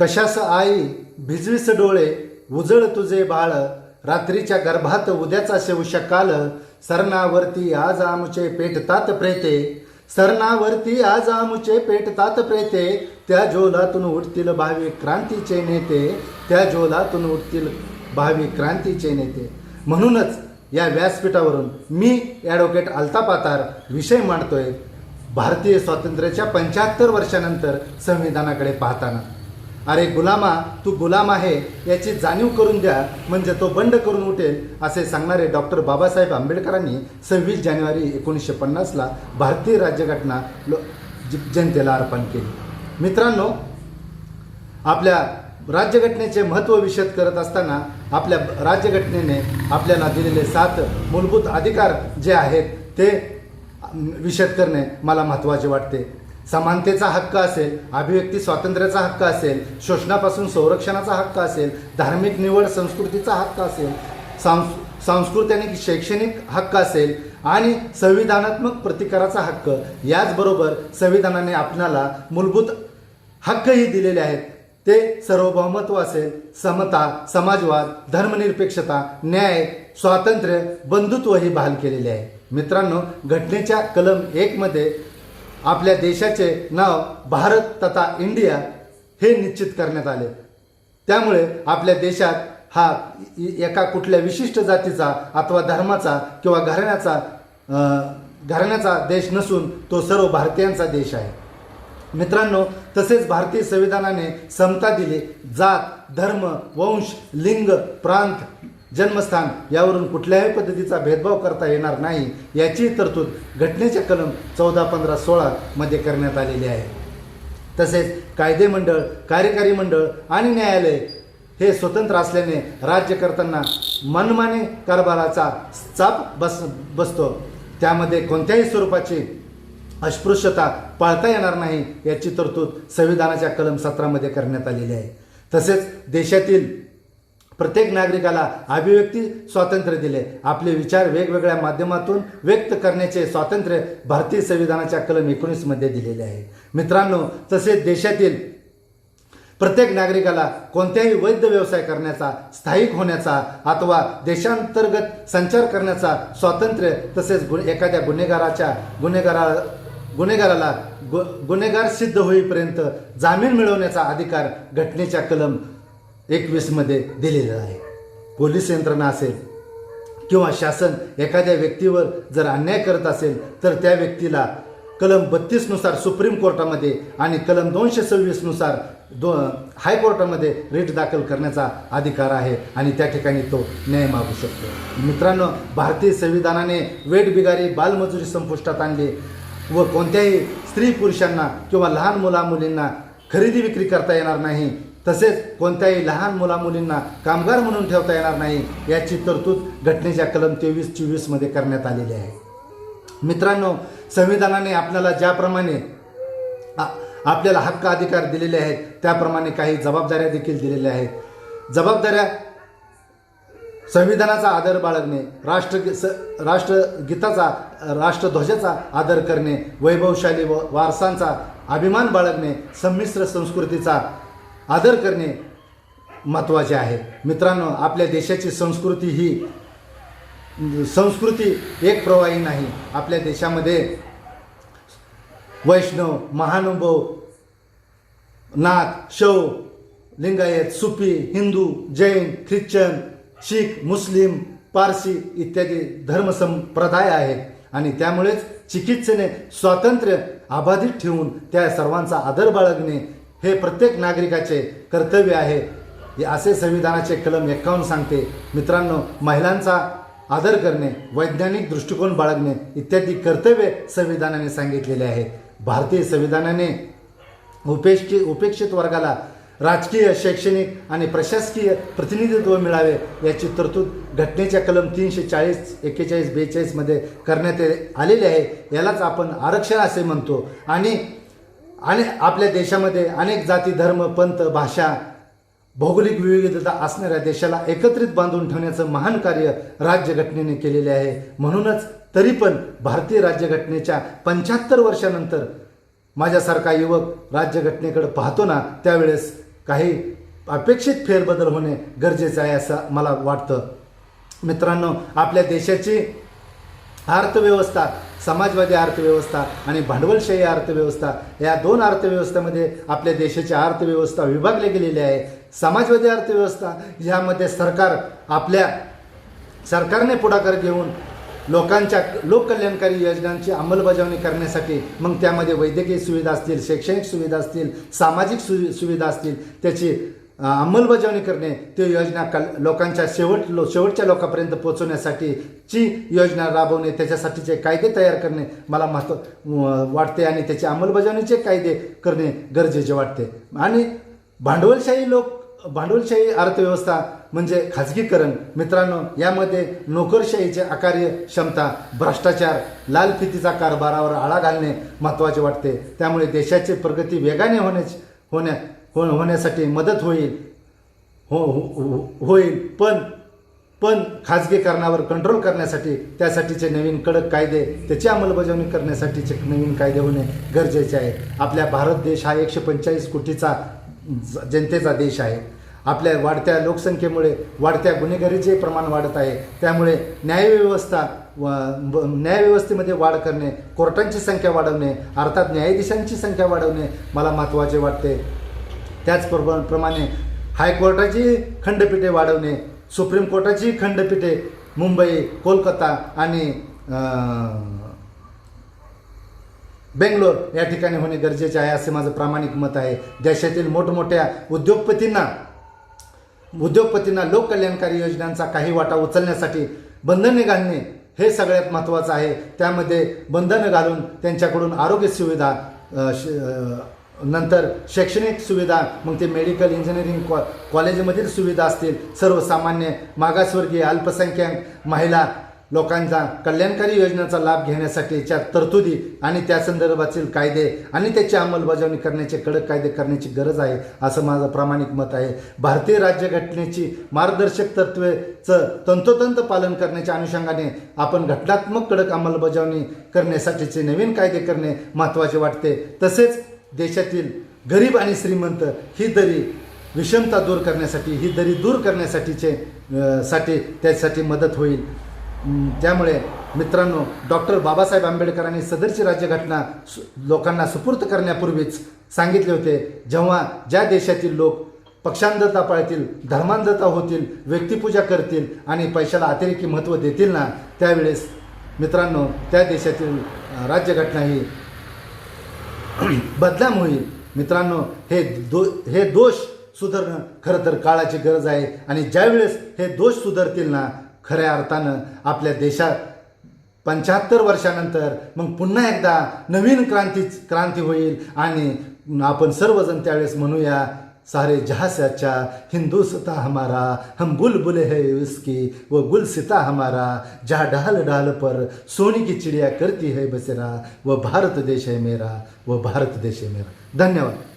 कशास आई भिजवीस डोळे उजळ तुझे बाळ रात्रीच्या गर्भात उद्याचा शेवशा काल सरणावरती आज आमचे पेटतात प्रेते सरणावरती आज आमचे पेटतात प्रेते त्या जोलातून उठतील भावी क्रांतीचे नेते त्या जोलातून उठतील भावी क्रांतीचे नेते. म्हणूनच या व्यासपीठावरून मी ॲडव्होकेट अल्तापातार विषय मांडतोय. भारतीय स्वातंत्र्याच्या पंच्याहत्तर वर्षानंतर संविधानाकडे पाहताना. अरे गुलामा तू गुलाम आहे याची जाणीव करून द्या म्हणजे तो बंड करून उठेल असे सांगणारे डॉक्टर बाबासाहेब आंबेडकरांनी सव्वीस जानेवारी एकोणीसशे पन्नासला भारतीय राज्यघटना लो जनतेला अर्पण केली. मित्रांनो आपल्या राज्यघटनेचे महत्त्व विषद करत असताना आपल्या राज्यघटनेने आपल्याला दिलेले सात मूलभूत अधिकार जे आहेत ते विषद करणे मला महत्त्वाचे वाटते. समानतेचा हक्क असेल अभिव्यक्ती स्वातंत्र्याचा हक्क असेल शोषणापासून संरक्षणाचा हक्क असेल धार्मिक निवड संस्कृतीचा हक्क असेल सांस सांस्कृतिक आणि शैक्षणिक हक्क असेल आणि संविधानात्मक प्रतिकाराचा हक्क याचबरोबर संविधानाने आपल्याला मूलभूत हक्कही दिलेले आहेत. ते सर्वभौमत्व असेल समता समाजवाद धर्मनिरपेक्षता न्याय स्वातंत्र्य बंधुत्वही बहाल केलेले आहे. मित्रांनो घटनेच्या कलम एकमध्ये आपल्या देशाचे नाव भारत तथा इंडिया हे निश्चित करण्यात आले. त्यामुळे आपल्या देशात हा एका कुठल्या विशिष्ट जातीचा अथवा धर्माचा किंवा घराण्याचा घराण्याचा देश नसून तो सर्व भारतीयांचा देश आहे. मित्रांनो तसेच भारतीय संविधानाने समता दिली. जात धर्म वंश लिंग प्रांत जन्मस्थान यावरून कुठल्याही पद्धतीचा भेदभाव करता येणार नाही याची तरतूद घटनेच्या कलम चौदा पंधरा सोळा मध्ये करण्यात आलेली आहे. तसेच कायदे मंडळ कार्यकारी मंडळ आणि न्यायालय हे स्वतंत्र असल्याने राज्य करताना मनमाने कारभाराचा चाप बस बसतो. त्यामध्ये कोणत्याही स्वरूपाची अस्पृश्यता पाळता येणार नाही याची तरतूद संविधानाच्या कलम सतरामध्ये करण्यात आलेली आहे. तसेच देशातील प्रत्येक नागरिकाला अभिव्यक्ती स्वातंत्र्य दिले. आपले विचार वेगवेगळ्या माध्यमातून व्यक्त करण्याचे स्वातंत्र्य भारतीय संविधानाच्या कलम एकोणीसमध्ये दिलेले आहे. मित्रांनो तसेच देशातील प्रत्येक नागरिकाला कोणत्याही वैध व्यवसाय करण्याचा स्थायिक होण्याचा अथवा देशांतर्गत संचार करण्याचा स्वातंत्र्य तसेच गु एखाद्या गुन्हेगाराच्या गुन्हेगारा गुन्हेगाराला गु गुन्हेगार सिद्ध होईपर्यंत जामीन मिळवण्याचा अधिकार घटनेच्या कलम एकवीसमध्ये दिलेलं आहे. पोलीस यंत्रणा असेल किंवा शासन एखाद्या व्यक्तीवर जर अन्याय करत असेल तर त्या व्यक्तीला कलम बत्तीसनुसार सुप्रीम कोर्टामध्ये आणि कलम दोनशे सव्वीसनुसार दो हायकोर्टामध्ये रिट दाखल करण्याचा अधिकार आहे आणि त्या ठिकाणी तो न्याय मागू शकतो. मित्रांनो भारतीय संविधानाने वेटबिगारी बालमजुरी संपुष्टात आणली व कोणत्याही स्त्री पुरुषांना किंवा लहान मुला मुलींना खरेदी विक्री करता येणार नाही. तसेच कोणत्याही लहान मुलामुलींना कामगार म्हणून ठेवता येणार नाही याची तरतूद घटनेच्या कलम तेवीस चोवीसमध्ये करण्यात आलेली आहे. मित्रांनो संविधानाने आपल्याला ज्याप्रमाणे आपल्याला हक्क अधिकार दिलेले आहेत त्याप्रमाणे काही जबाबदाऱ्या देखील दिलेल्या आहेत. जबाबदाऱ्या संविधानाचा आदर बाळगणे राष्ट्र स राष्ट्रगीताचा राष्ट्रध्वजाचा आदर करणे वैभवशाली व वारसांचा अभिमान बाळगणे संमिश्र संस्कृतीचा आदर करणे महत्त्वाचे आहे. मित्रांनो आपल्या देशाची संस्कृती ही संस्कृती एक प्रवाही नाही. आपल्या देशामध्ये वैष्णव महानुभव नाथ शव लिंगायत सुफी हिंदू जैन ख्रिश्चन शीख मुस्लिम पारसी इत्यादी धर्मसंप्रदाय आहेत आणि त्यामुळेच चिकित्सेने स्वातंत्र्य अबाधित ठेवून त्या सर्वांचा आदर बाळगणे हे प्रत्येक नागरिकाचे कर्तव्य आहे. हे असे संविधानाचे कलम एक्कावन्न सांगते मित्रांनो महिलांचा आदर करणे वैज्ञानिक दृष्टिकोन बाळगणे इत्यादी कर्तव्य संविधानाने सांगितलेले आहेत. भारतीय संविधानाने उपेक्षित उपेक्षित वर्गाला राजकीय शैक्षणिक आणि प्रशासकीय प्रतिनिधित्व मिळावे याची तरतूद घटनेच्या कलम तीनशे चाळीस एक्केचाळीस बेचाळीसमध्ये करण्यात आलेली आहे. यालाच आपण आरक्षण असे म्हणतो आणि आणि आपल्या देशामध्ये अनेक जाती धर्म पंथ भाषा भौगोलिक विविधता असणाऱ्या देशाला एकत्रित बांधून ठेवण्याचं महान कार्य राज्यघटनेने केलेले आहे. म्हणूनच तरी पण भारतीय राज्यघटनेच्या पंच्याहत्तर वर्षानंतर माझ्यासारखा युवक राज्यघटनेकडे पाहतो ना त्यावेळेस काही अपेक्षित फेरबदल होणे गरजेचं आहे असं मला वाटतं. मित्रांनो आपल्या देशाची अर्थव्यवस्था समाजवादी अर्थव्यवस्था आणि भांडवलशाही अर्थव्यवस्था या दोन अर्थव्यवस्थेमध्ये आपल्या देशाची अर्थव्यवस्था विभागली गेलेली आहे. समाजवादी अर्थव्यवस्था यामध्ये सरकार आपल्या सरकारने पुढाकार घेऊन लोकांच्या लोककल्याणकारी योजनांची अंमलबजावणी करण्यासाठी मग त्यामध्ये वैद्यकीय सुविधा असतील शैक्षणिक सुविधा असतील सामाजिक सु सुविधा असतील त्याची अंमलबजावणी करणे ते योजना कल लोकांच्या शेवट लो शेवटच्या लोकांपर्यंत पोहोचवण्यासाठीची योजना राबवणे त्याच्यासाठीचे कायदे तयार करणे मला महत्त्व वाटते आणि त्याची अंमलबजावणीचे कायदे करणे गरजेचे वाटते. आणि भांडवलशाही लोक भांडवलशाही अर्थव्यवस्था म्हणजे खाजगीकरण. मित्रांनो यामध्ये नोकरशाहीचे अकार्य क्षमता भ्रष्टाचार लाल फितीचा कारभारावर आळा घालणे महत्त्वाचे वाटते. त्यामुळे देशाची प्रगती वेगाने होण्याची होण्या हो होण्यासाठी मदत होईल. हो, हो हो- होईल. पण पण खाजगीकरणावर कंट्रोल करण्यासाठी त्यासाठीचे नवीन कडक कायदे त्याची अंमलबजावणी करण्यासाठीचे नवीन कायदे होणे गरजेचे आहे. आपल्या भारत देश हा एकशे पंचेचाळीस कोटीचा ज- जनतेचा देश आहे. आपल्या वाढत्या लोकसंख्येमुळे वाढत्या गुन्हेगारीचे प्रमाण वाढत आहे. त्यामुळे न्यायव्यवस्था व न्यायव्यवस्थेमध्ये वाढ करणे कोर्टांची संख्या वाढवणे अर्थात न्यायाधीशांची संख्या वाढवणे मला महत्त्वाचे वाटते. त्याचप्रमाणे प्रमाणे हायकोर्टाची खंडपीठे वाढवणे सुप्रीम कोर्टाची खंडपीठे मुंबई कोलकाता आणि बेंगलोर या ठिकाणी होणे गरजेचे आहे असे माझं प्रामाणिक मत आहे. देशातील मोठमोठ्या उद्योगपतींना उद्योगपतींना लोककल्याणकारी योजनांचा काही वाटा उचलण्यासाठी बंधने घालणे हे सगळ्यात महत्त्वाचं आहे. त्यामध्ये बंधनं घालून त्यांच्याकडून आरोग्य सुविधा श- नंतर शैक्षणिक सुविधा मग ते मेडिकल इंजिनिअरिंग कॉ कॉलेजमधील सुविधा असतील. सर्वसामान्य मागासवर्गीय अल्पसंख्याक महिला लोकांचा कल्याणकारी योजनेचा लाभ घेण्यासाठीच्या तरतुदी आणि त्या संदर्भातील कायदे आणि त्याची अंमलबजावणी करण्याचे कडक कायदे करण्याची गरज आहे असं माझं प्रामाणिक मत आहे. भारतीय राज्यघटनेची मार्गदर्शक तत्वेचं तंतोतंत पालन करण्याच्या अनुषंगाने आपण घटनात्मक कडक अंमलबजावणी करण्यासाठीचे नवीन कायदे करणे महत्त्वाचे वाटते. तसेच देशातील गरीब आणि श्रीमंत ही दरी विषमता दूर करण्यासाठी ही दरी दूर करण्यासाठीचे साठी त्यासाठी मदत होईल. त्यामुळे मित्रांनो डॉक्टर बाबासाहेब आंबेडकरांनी सदरची राज्यघटना सु- लोकांना सुपूर्त करण्यापूर्वीच सांगितले होते जेव्हा ज्या देशातील लोक पक्षांधता पाळतील धर्मांधता होतील व्यक्तिपूजा करतील आणि पैशाला अतिरेकी महत्त्व देतील ना त्यावेळेस मित्रांनो त्या देशातील राज्यघटना ही बदनाम होईल. मित्रांनो हे दो हे दोष सुधारणं खरं तर काळाची गरज आहे आणि ज्यावेळेस हे दोष सुधारतील ना खऱ्या अर्थानं आपल्या देशात पंच्याहत्तर वर्षानंतर मग पुन्हा एकदा नवीन क्रांतीच क्रांती होईल आणि आपण सर्वजण त्यावेळेस म्हणूया सारे जहाँ से अच्छा हिंदुस्तां हमारा हम बुलबुल है उसकी वो गुलसिता हमारा जहाँ डाल डाल पर सोने की चिड़िया करती है बसेरा वो भारत देश है मेरा वो भारत देश है मेरा। धन्यवाद।